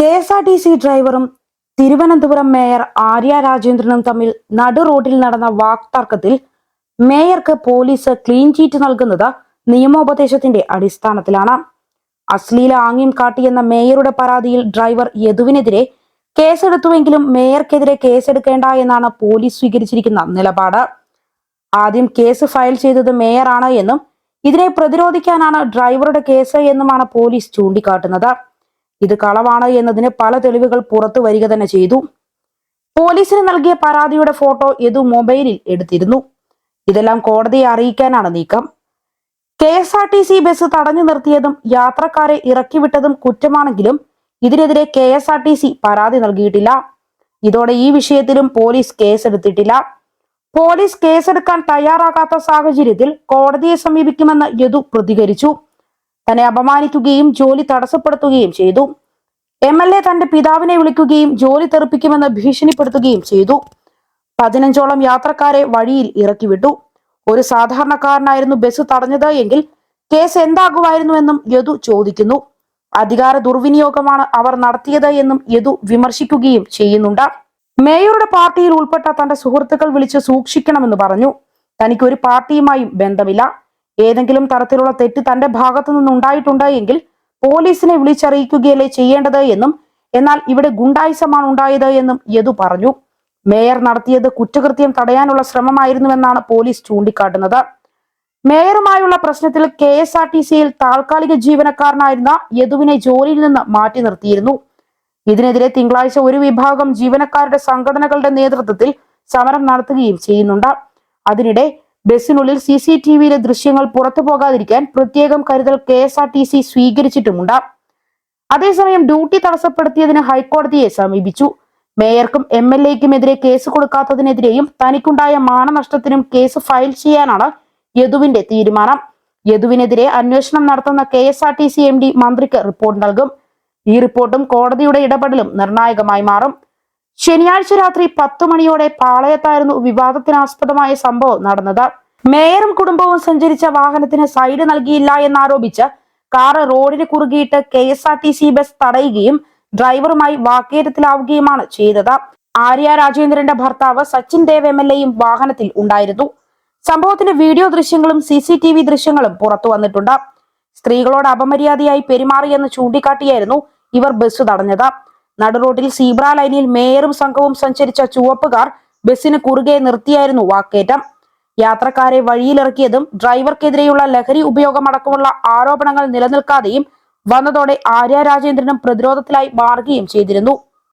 K S R T C ഡ്രൈവറും Thiruvananthapuram mayor Arya രാജേന്ദ്രനും തമ്മിൽ നടു റോഡിൽ നടന്ന വാക്തർക്കത്തിൽ മേയർക്ക് പോലീസ് ക്ലീൻ ചീറ്റ് നൽകുന്നത് നിയമോപദേശത്തിന്റെ അടിസ്ഥാനത്തിലാണ്. അശ്ലീല ആംഗ്യം കാട്ടിയെന്ന മേയറുടെ പരാതിയിൽ ഡ്രൈവർ യദുവിനെതിരെ കേസെടുത്തുവെങ്കിലും മേയർക്കെതിരെ കേസെടുക്കേണ്ട എന്നാണ് പോലീസ് സ്വീകരിച്ചിരിക്കുന്ന നിലപാട്. ആദ്യം കേസ് ഫയൽ ചെയ്തത് മേയറാണ് എന്നും ഇതിനെ പ്രതിരോധിക്കാനാണ് ഡ്രൈവറുടെ കേസ് എന്നുമാണ് പോലീസ് ചൂണ്ടിക്കാട്ടുന്നത്. ഇത് കളവാണ് എന്നതിന് പല തെളിവുകൾ പുറത്തു വരിക തന്നെ ചെയ്തു. പോലീസിന് നൽകിയ പരാതിയുടെ ഫോട്ടോ യദു മൊബൈലിൽ എടുത്തിരുന്നു. ഇതെല്ലാം കോടതിയെ അറിയിക്കാനാണ് നീക്കം. K S R T C bus തടഞ്ഞു നിർത്തിയതും യാത്രക്കാരെ ഇറക്കിവിട്ടതും കുറ്റമാണെങ്കിലും ഇതിനെതിരെ K S R T C പരാതി നൽകിയിട്ടില്ല. ഇതോടെ ഈ വിഷയത്തിലും പോലീസ് കേസെടുത്തിട്ടില്ല. പോലീസ് കേസെടുക്കാൻ തയ്യാറാകാത്ത സാഹചര്യത്തിൽ കോടതിയെ സമീപിക്കുമെന്ന് യദു പ്രതികരിച്ചു. തന്നെ അപമാനിക്കുകയും ജോലി തടസ്സപ്പെടുത്തുകയും ചെയ്തു. എം എൽ എ തന്റെ പിതാവിനെ വിളിക്കുകയും ജോലി തെറിപ്പിക്കുമെന്ന് ഭീഷണിപ്പെടുത്തുകയും ചെയ്തു. പതിനഞ്ചോളം യാത്രക്കാരെ വഴിയിൽ ഇറക്കിവിട്ടു. ഒരു സാധാരണക്കാരനായിരുന്നു ബസ് തടഞ്ഞത് എങ്കിൽ കേസ് എന്താകുമായിരുന്നു എന്നും യദു ചോദിക്കുന്നു. അധികാര ദുർവിനിയോഗമാണ് അവർ നടത്തിയത് എന്നും യദു വിമർശിക്കുകയും ചെയ്യുന്നുണ്ട്. മേയറുടെ പാർട്ടിയിൽ ഉൾപ്പെട്ട തന്റെ സുഹൃത്തുക്കൾ വിളിച്ച് സൂക്ഷിക്കണമെന്ന് പറഞ്ഞു. തനിക്ക് ഒരു പാർട്ടിയുമായും ബന്ധമില്ല. ഏതെങ്കിലും തരത്തിലുള്ള തെറ്റ് തന്റെ ഭാഗത്തു നിന്നുണ്ടായിട്ടുണ്ട് പോലീസിനെ വിളിച്ചറിയിക്കുകയല്ലേ ചെയ്യേണ്ടത് എന്നും എന്നാൽ ഇവിടെ ഗുണ്ടായിസമാണ് ഉണ്ടായത് എന്നും യദു പറഞ്ഞു. മേയർ നടത്തിയത് കുറ്റകൃത്യം തടയാനുള്ള ശ്രമമായിരുന്നുവെന്നാണ് പോലീസ് ചൂണ്ടിക്കാട്ടുന്നത്. മേയറുമായുള്ള പ്രശ്നത്തിൽ കെ എസ് ആർ ടി സിയിൽ താൽക്കാലിക ജീവനക്കാരനായിരുന്ന യദുവിനെ ജോലിയിൽ നിന്ന് മാറ്റി നിർത്തിയിരുന്നു. ഇതിനെതിരെ തിങ്കളാഴ്ച ഒരു വിഭാഗം ജീവനക്കാരുടെ സംഘടനകളുടെ നേതൃത്വത്തിൽ സമരം നടത്തുകയും ചെയ്യുന്നുണ്ട്. അതിനിടെ ബസ്സിനുള്ളിൽ സി സി ടി വിയിലെ ദൃശ്യങ്ങൾ പുറത്തു പോകാതിരിക്കാൻ പ്രത്യേകം കരുതൽ K S R T C സ്വീകരിച്ചിട്ടുമുണ്ട്. അതേസമയം ഡ്യൂട്ടി തടസ്സപ്പെടുത്തിയതിന് ഹൈക്കോടതിയെ സമീപിച്ചു. മേയർക്കും എം എൽ എക്കുമെതിരെ കേസ് കൊടുക്കാത്തതിനെതിരെയും തനിക്കുണ്ടായ മാനനഷ്ടത്തിനും കേസ് ഫയൽ ചെയ്യാനാണ് യദുവിന്റെ തീരുമാനം. യദുവിനെതിരെ അന്വേഷണം നടത്തുന്ന K S R T C M D മന്ത്രിക്ക് റിപ്പോർട്ട് നൽകും. ഈ റിപ്പോർട്ടും കോടതിയുടെ ഇടപെടലും നിർണായകമായി മാറും. ശനിയാഴ്ച രാത്രി പത്തു മണിയോടെ പാളയത്തായിരുന്നു വിവാദത്തിനാസ്പദമായ സംഭവം നടന്നത്. മേയറും കുടുംബവും സഞ്ചരിച്ച വാഹനത്തിന് സൈഡ് നൽകിയില്ല എന്നാരോപിച്ച് കാറ് റോഡിന് കുറുകിയിട്ട് K S R T C bus തടയുകയും ഡ്രൈവറുമായി വാക്കേറ്റത്തിലാവുകയുമാണ് ചെയ്തത്. ആര്യ രാജേന്ദ്രന്റെ ഭർത്താവ് സച്ചിൻ ദേവ് എം എൽ എയും വാഹനത്തിൽ ഉണ്ടായിരുന്നു. സംഭവത്തിന്റെ വീഡിയോ ദൃശ്യങ്ങളും സി സി ടി വി ദൃശ്യങ്ങളും പുറത്തു വന്നിട്ടുണ്ട്. സ്ത്രീകളോട് അപമര്യാദയായി പെരുമാറിയെന്ന് ചൂണ്ടിക്കാട്ടിയായിരുന്നു ഇവർ ബസ് തടഞ്ഞത്. നടുറോഡിൽ സീബ്ര ലൈനിൽ മേയറും സംഘവും സഞ്ചരിച്ച ചുവപ്പുകാർ ബസ്സിന് കുറുകെ നിർത്തിയായിരുന്നു വാക്കേറ്റം. യാത്രക്കാരെ വഴിയിലിറക്കിയതും ഡ്രൈവർക്കെതിരെയുള്ള ലഹരി ഉപയോഗമടക്കമുള്ള ആരോപണങ്ങൾ നിലനിൽക്കാതെയും വന്നതോടെ ആര്യ രാജേന്ദ്രനും പ്രതിരോധത്തിലായി മാറുകയും ചെയ്തിരുന്നു.